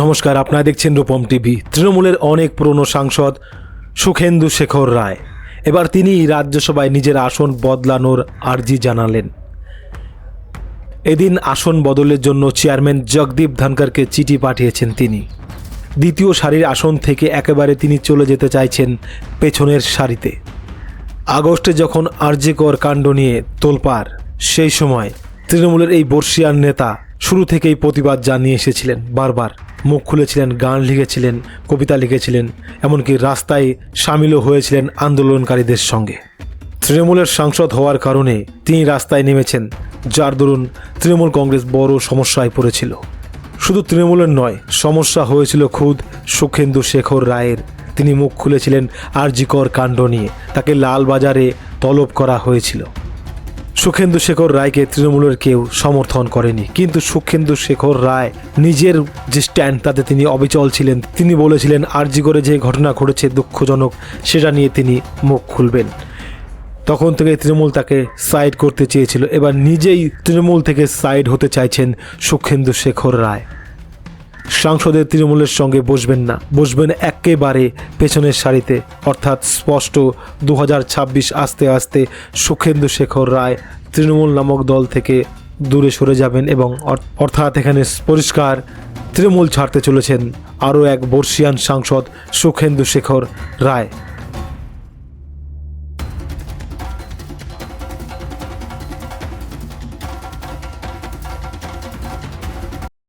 নমস্কার, আপনারা দেখছেন রূপম টিভি। তৃণমূলের অনেক পুরনো সাংসদ সুখেন্দু শেখর রায়। এবার তিনি রাজ্যসভায় নিজের আসন বদলানোর আর্জি জানালেন। এদিন আসন বদলের জন্য চেয়ারম্যান জগদীপ ধনকরকে চিঠি পাঠিয়েছেন তিনি। দ্বিতীয় সারির আসন থেকে একেবারে তিনি চলে যেতে চাইছেন পেছনের সারিতে। আগস্টে যখন আরজিকর কাণ্ড নিয়ে তোলপাড়, সেই সময় তৃণমূলের এই বর্ষিয়ান নেতা শুরু থেকেই প্রতিবাদ জানিয়ে এসেছিলেন, বারবার। মুখ খুলেছিলেন, গান লিখেছিলেন, কবিতা লিখেছিলেন, এমনকি রাস্তায় সামিলও হয়েছিলেন আন্দোলনকারীদের সঙ্গে। তৃণমূলের সাংসদ হওয়ার কারণে তিনি রাস্তায় নেমেছেন, যার দরুন তৃণমূল কংগ্রেস বড় সমস্যায় পড়েছিল। শুধু তৃণমূলের নয়, সমস্যা হয়েছিল খুদ সুখেন্দু শেখর রায়ের। তিনি মুখ খুলেছিলেন আরজিকর কাণ্ড নিয়ে, তাকে লালবাজারে তলব করা হয়েছিল। সুখেন্দু শেখর রায়কে তৃণমূলের কেউ সমর্থন করেনি। কিন্তু সুখেন্দু শেখর রায় নিজের যে স্ট্যান্ড, তাতে তিনি অবিচল ছিলেন। তিনি বলেছিলেন আরজিগরে যে ঘটনা ঘটেছে দুঃখজনক, সেটা নিয়ে তিনি মুখ খুলবেন। তখন থেকে তৃণমূল তাকে সাইড করতে চেয়েছিল। এবার নিজেই তৃণমূল থেকে সাইড হতে চাইছেন সুখেন্দু শেখর রায়। সাংসদের তৃণমূলের সঙ্গে বসবেন না। বসবেন একেবারে পেছনের সারিতে। অর্থাৎ স্পষ্ট দু হাজার ছাব্বিশ আস্তে আস্তে সুখেন্দু শেখর রায় তৃণমূল নামক দল থেকে দূরে সরে যাবেন এবং অর্থাৎ এখানে পরিষ্কার তৃণমূল ছাড়তে চলেছেন আরও এক বর্ষিয়ান সাংসদ সুখেন্দু শেখর রায়।